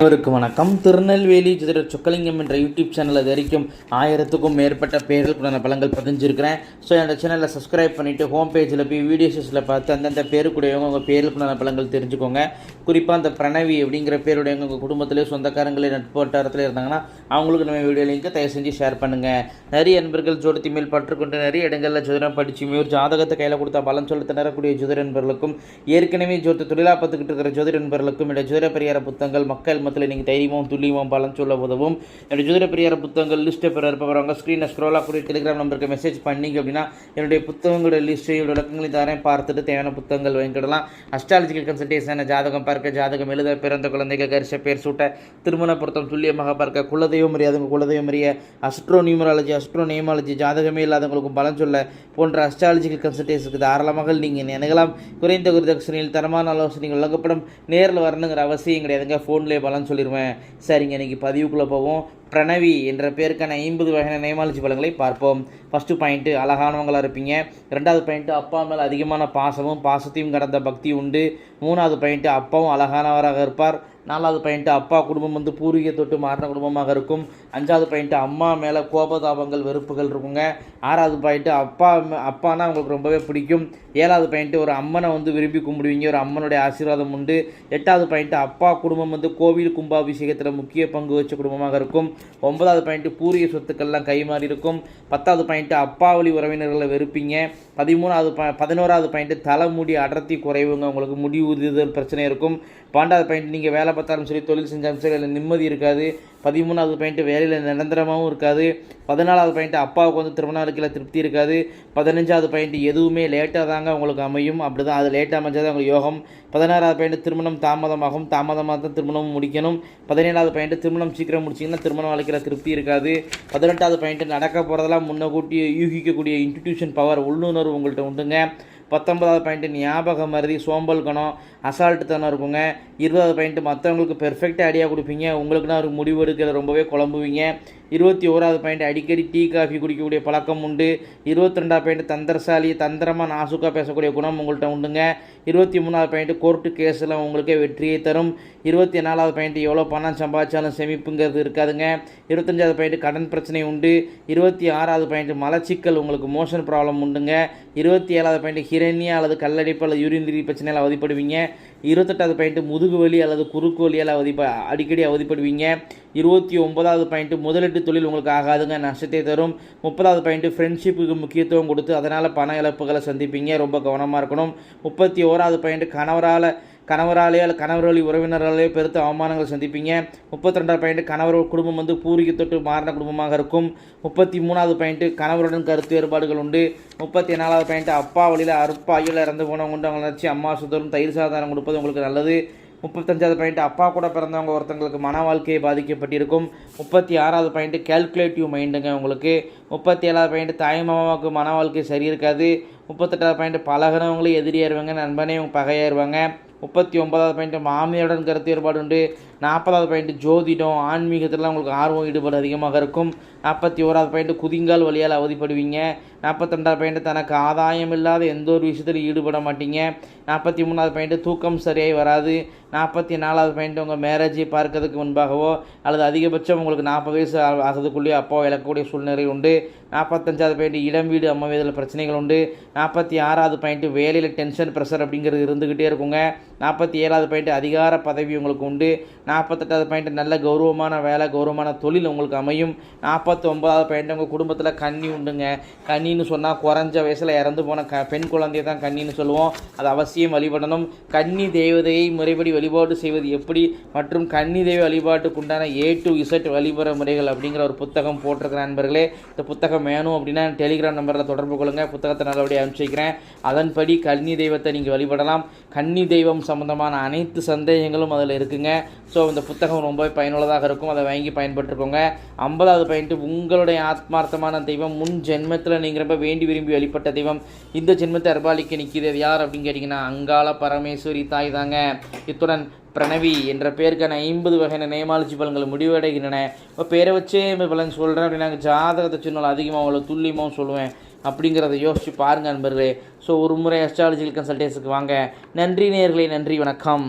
அனைவருக்கும் வணக்கம். திருநெல்வேலி ஜோதிடர் சொக்கலிங்கம் என்ற யூடியூப் சேனலில் இது வரைக்கும் ஆயிரத்துக்கும் மேற்பட்ட பேர்களுக்குண்டான பலங்கள் பதிஞ்சிருக்கிறேன். ஸோ அந்த சேனலை சப்ஸ்கிரைப் பண்ணிவிட்டு ஹோம் பேஜில் போய் வீடியோஸில் பார்த்து அந்தந்த பேருக்குடையவங்க உங்கள் பேருக்குண்டான பலங்கள் தெரிஞ்சுக்கோங்க. குறிப்பாக அந்த பிரணவி அப்படிங்கிற பேருடையவங்க உங்கள் குடும்பத்திலே சொந்தக்காரங்களே நட்புவட்டாரத்தில் இருந்தாங்கன்னா அவங்களுக்கு நம்ம வீடியோ லிங்க்கை தயவு செஞ்சு ஷேர் பண்ணுங்கள் நிறைய நண்பர்கள் ஜோடத்தி மேல் பற்றுக்கொண்டு நிறைய இடங்களில் ஜோதிடம் படித்து ஒரு ஜாதகத்தை கையில் கொடுத்தா பலன் சொல்ல திணறக்கூடிய ஜோதிட நண்பர்களுக்கும் ஏற்கனவே ஜோதி தொழிலாக பார்த்துக்கிட்டு இருக்கிற ஜோதிட நண்பர்களுக்கும் இந்த ஜோதிட பரிகார புத்தகங்கள் மக்கள் தருணத்தில் நீங்கள் தைரியமும் துல்லியமும் பலன் சொல்ல உதவும். என்னுடைய ஜோதிட பிரியார புத்தகங்கள் லிஸ்ட்டை பெற இருப்பவங்க ஸ்க்ரீனை ஸ்க்ரோலாக கூடிய டெலிகிராம் நம்பருக்கு மெசேஜ் பண்ணீங்க அப்படின்னா என்னுடைய புத்தகங்களோட லிஸ்ட்டையும் விளக்கங்களையும் தரேன். பார்த்துட்டு தேவையான புத்தகங்கள் வாங்கிக்கிடலாம் அஸ்ட்ராலஜிக்கல் கன்சல்டேஷன் ஜாதகம் பார்க்க ஜாதகம் எழுத பிறந்த குழந்தைகள் கரிச பேர் சூட்ட திருமண பொருத்தம் துல்லியமாக பார்க்க குலதெய்வம் அறியாதவங்க குலதெய்வம் அறிய அஸ்ட்ரோ நியூமராலஜி அஸ்ட்ரோ நியமாலஜி ஜாதகமே இல்லாதவங்களுக்கும் பலன் சொல்ல போன்ற அஸ்ட்ராலஜிக்கல் கன்சல்டேஷனுக்கு தாராளமாக நீங்கள் நினைக்கலாம் குறைந்த குருதட்சணையில் தரமான ஆலோசனைகள் வழங்கப்படும். நேரில் வரணுங்கிற அவசியம் கிடையாதுங்க. ஃபோன்லேயே பலன் சொல்லிடுவேன் சரிங்க இன்னைக்கு பதிவுக்குள்ளே போவோம். பிரணவி என்ற பேருக்கான ஐம்பது வகையான நேமாலஜி பலங்களை பார்ப்போம். ஃபஸ்ட்டு பாயிண்ட்டு அழகானவங்களாக இருப்பீங்க. ரெண்டாவது பாயிண்ட்டு அப்பா மேலே அதிகமான பாசமும் பாசத்தையும் கடந்த பக்தி உண்டு. மூணாவது பாயிண்ட்டு அப்பாவும் அழகானவராக இருப்பார். நாலாவது பையன்ட்டு அப்பா குடும்பம் வந்து பூர்வீக தொட்டு மாறின குடும்பமாக இருக்கும். அஞ்சாவது பாயிண்ட்டு அம்மா மேலே கோபதாபங்கள் வெறுப்புகள் இருக்குங்க. ஆறாவது பாயிண்ட்டு அப்பா அப்பானா உங்களுக்கு ரொம்பவே பிடிக்கும். ஏழாவது பாயிண்ட்டு ஒரு அம்மனை வந்து விரும்பி கும்பிடுவீங்க. ஒரு அம்மனுடைய ஆசீர்வாதம் உண்டு. எட்டாவது பாயிண்ட்டு அப்பா குடும்பம் வந்து கோவில் கும்பாபிஷேகத்தில் முக்கிய பங்கு வச்ச குடும்பமாக இருக்கும். ஒன்பதாவது பாயிண்ட்டு பூரிய சொத்துக்கள்லாம் கைமாறி இருக்கும். பத்தாவது பாயிண்ட்டு அப்பா வழி உறவினர்களை வெறுப்பீங்க. பதிமூணாவது ப பதினோராவது பாயிண்ட்டு தலைமுடி அடர்த்தி குறைவுங்க. உங்களுக்கு முடி உறுதிதல் பிரச்சனை இருக்கும். பன்னெண்டாவது பாயிண்ட் நீங்கள் வேலை பார்த்தாலும் சரி தொழில் செஞ்சாலும் சரி அதில் நிம்மதி இருக்காது. பதிமூணாவது பாயிண்ட்டு வேலையில் நிரந்தரமாகவும் இருக்காது. பதினாலாவது பாயிண்ட்டு அப்பாவுக்கு வந்து திருமண வாழ்க்கையில் திருப்தி இருக்காது. பதினஞ்சாவது பாயிண்ட் எதுவுமே லேட்டாக தாங்க உங்களுக்கு அமையும். அப்படி தான் அது லேட்டாக அமைஞ்சால் தான் உங்களுக்கு யோகம். பதினாறாவது பாயிண்ட் திருமணம் தாமதமாகும். தாமதமாக தான் திருமணம் முடிக்கணும். பதினேழாவது பாயிண்ட் திருமணம் சீக்கிரம் முடிச்சிங்கன்னா திருமண வாழ்க்கையில் திருப்தி இருக்காது. பதினெட்டாவது பாயிண்ட் நடக்க போகிறதெல்லாம் முன்னக்கூட்டி யூகிக்கக்கூடிய இன்ஸ்டிடியூஷன் பவர் உள்ளுணர்வு உங்கள்கிட்ட உண்டுங்க. பத்தொன்பதாவது பாயிண்ட்டு ஞாபக மருதி சோம்பல் கணம் அசால்ட்டு தனம் இருக்குங்க. இருபதாவது பாயிண்ட்டு மற்றவங்களுக்கு பெர்ஃபெக்ட் ஐடியா கொடுப்பீங்க. உங்களுக்குன்னா ஒரு முடிவு எடுக்கிற ரொம்பவே குழம்புவீங்க. இருபத்தி ஓராவது பாயிண்ட் அடிக்கடி டீ காஃபி குடிக்கக்கூடிய பழக்கம் உண்டு. இருபத்தி ரெண்டாவது பாயிண்ட் தந்திரசாலி தந்திரமாக நாசுக்காக பேசக்கூடிய குணம் உங்கள்கிட்ட உண்டுங்க. இருபத்தி மூணாவது பாயிண்ட் கோர்ட்டு கேஸில் உங்களுக்கே வெற்றியை தரும். இருபத்தி நாலாவது பாயிண்ட் எவ்வளோ பணம் சம்பாதிச்சாலும் செமிப்புங்கிறது இருக்காதுங்க. இருபத்தஞ்சாவது பாயிண்ட் கடன் பிரச்சனை உண்டு. இருபத்தி ஆறாவது பாயிண்ட் மலச்சிக்கல் உங்களுக்கு மோஷன் ப்ராப்ளம் உண்டுங்க. இருபத்தி ஏழாவது பாயிண்ட் ஹிரண்யா அல்லது கல்லடிப்பு அல்லது யூரினரி பிரச்சனையால் அவதிப்படுவீங்க. இருபத்தெட்டாவது பாயிண்ட் முதுகு வலி அல்லது குறுக்கு வலியால் அவதிப்ப அடிக்கடி அவதிப்படுவீங்க. இருபத்தி ஒன்பதாவது பாயிண்ட் முதலீட்டு தொழில் உங்களுக்கு ஆகாதுங்க நஷ்டத்தை தரும். முப்பதாவது பாயிண்ட் ஃப்ரெண்ட்ஷிப்புக்கு முக்கியத்துவம் கொடுத்து அதனால் பண இழப்புகளை சந்திப்பீங்க ரொம்ப கவனமாக இருக்கணும். முப்பத்தி ஓராவது பாயிண்ட் கணவரால் கணவராலேயோ அல்ல கணவர் வழி உறவினராலேயோ பெருத்த அவமானங்கள் சந்திப்பீங்க. முப்பத்தி ரெண்டாவது பாயிண்ட் கணவர் குடும்பம் வந்து பூர்வீக தொட்டு மாறின குடும்பமாக இருக்கும். முப்பத்தி மூணாவது பாயிண்ட்டு கணவருடன் கருத்து வேறுபாடுகள் உண்டு. முப்பத்தி நாலாவது பாயிண்ட் அப்பா வழியில் அற்பாயில் இறந்து போனவங்க உண்டு. அவங்களை நினச்சி அம்மா சுதரும் தயிர் சாதாரம் கொடுப்பது உங்களுக்கு நல்லது. முப்பத்தஞ்சாவது பாயிண்ட் அப்பா கூட பிறந்தவங்க ஒருத்தங்களுக்கு மன வாழ்க்கையை பாதிக்கப்பட்டிருக்கும். முப்பத்தி ஆறாவது பாயிண்ட் கேல்குலேட்டிவ் மைண்டுங்க உங்களுக்கு. முப்பத்தி ஏழாவது பாயிண்ட் தாய்மாமாவுக்கு மன வாழ்க்கை சரி இருக்காது முப்பத்தெட்டாவது பாயிண்ட் பழகினவங்களே எதிரியாயிருவாங்க நண்பனே அவங்க பகையாயிருவாங்க. முப்பத்தி ஒன்பதாவது பாயிண்ட் மாமியாருடன் கருத்து வேறுபாடு உண்டு. நாற்பதாவது பாயிண்ட் ஜோதிடம் ஆன்மீகத்திலாம் உங்களுக்கு ஆர்வம் ஈடுபாடு அதிகமாக இருக்கும். நாற்பத்தி ஓராவது பாயிண்ட் குதிங்கால் வழியால் அவதிப்படுவீங்க. நாற்பத்தெண்டாவது பாயிண்ட் தனக்கு ஆதாயம் இல்லாத எந்த ஒரு விஷயத்திலும் ஈடுபட மாட்டீங்க. நாற்பத்தி மூணாவது பாயிண்ட் தூக்கம் சரியாகி வராது. நாற்பத்தி நாலாவது பாயிண்ட் உங்கள் மேரேஜை பார்க்கறதுக்கு முன்பாகவோ அல்லது அதிகபட்சம் உங்களுக்கு நாற்பது வயசு ஆகிறதுக்குள்ளேயோ அப்போ இழக்கக்கூடிய சூழ்நிலை உண்டு. நாற்பத்தஞ்சாவது பாயிண்ட் இடம் வீடு அமைவதில் பிரச்சனைகள் உண்டு. நாற்பத்தி ஆறாவது பாயிண்ட் வேலையில் டென்ஷன் ப்ரெஷர் அப்படிங்கிறது இருந்துக்கிட்டே இருக்குங்க. நாற்பத்தி ஏழாவது பாயிண்ட் அதிகார பதவி உங்களுக்கு உண்டு. நாற்பத்தெட்டாவது பாயிண்ட் நல்ல கௌரவமான வேலை கௌரவமான தொழில் உங்களுக்கு அமையும். நாற்பத்தி ஒன்பதாவது பாயிண்ட் உங்கள் குடும்பத்தில் கன்னி உண்டுங்க. கன்னின்னு சொன்னால் குறைஞ்ச வயசில் இறந்து போன க பெண் குழந்தைய தான் கன்னின்னு சொல்லுவோம். அது அவசியம் வழிபடணும். கன்னி தேவதையை முறைப்படி வழிபாடு செய்வது எப்படி? மற்றும் கன்னி தெய்வ வழிபாட்டுக்கு உண்டான ஏ டு இசட் வழிபட முறைகள் அப்படிங்கிற ஒரு புத்தகம் போட்டிருக்கிற நண்பர்களே. இந்த புத்தகம் வேணும் அப்படின்னா டெலிகிராம் நம்பரில் தொடர்பு கொள்ளுங்கள் புத்தகத்தை நல்லபடியாக அனுப்பிச்சிக்கிறேன் அதன்படி கன்னி தெய்வத்தை நீங்கள் வழிபடலாம். கன்னி தெய்வம் சம்பந்தமான அனைத்து சந்தேகங்களும் அதில் இருக்குங்க. ஸோ ஸோ இந்த புத்தகம் ரொம்பவே பயனுள்ளதாக இருக்கும். அதை வாங்கி பயன்பட்டுருக்கோங்க ஐம்பதாவது பாயிண்ட் உங்களுடைய ஆத்மார்த்தமான தெய்வம் முன் ஜென்மத்தில் நீங்கள் ரொம்ப வேண்டி விரும்பி வழிபட்ட தெய்வம். இந்த ஜென்மத்தை அர்பாலிக்க நிற்கிறது யார் அப்படின்னு கேட்டிங்கன்னா அங்காள பரமேஸ்வரி தாய் தாங்க. இத்துடன் பிரணவி என்ற பேருக்கான ஐம்பது வகையான நேமாலஜி பலன்கள் முடிவடைகின்றன. இப்போ பேரை வச்சே பலன் சொல்கிறேன் அப்படின்னா ஜாதகத்தை சொன்னால் அதிகமாக அவ்வளோ துல்லியமாகவும் சொல்லுவேன் அப்படிங்கிறத யோசிச்சு பாருங்க நண்பர்களே. ஸோ ஒரு முறை அஸ்ட்ராலஜிக்கல் கன்சல்டேஷனுக்கு வாங்க. நன்றி நேர்களே நன்றி வணக்கம்.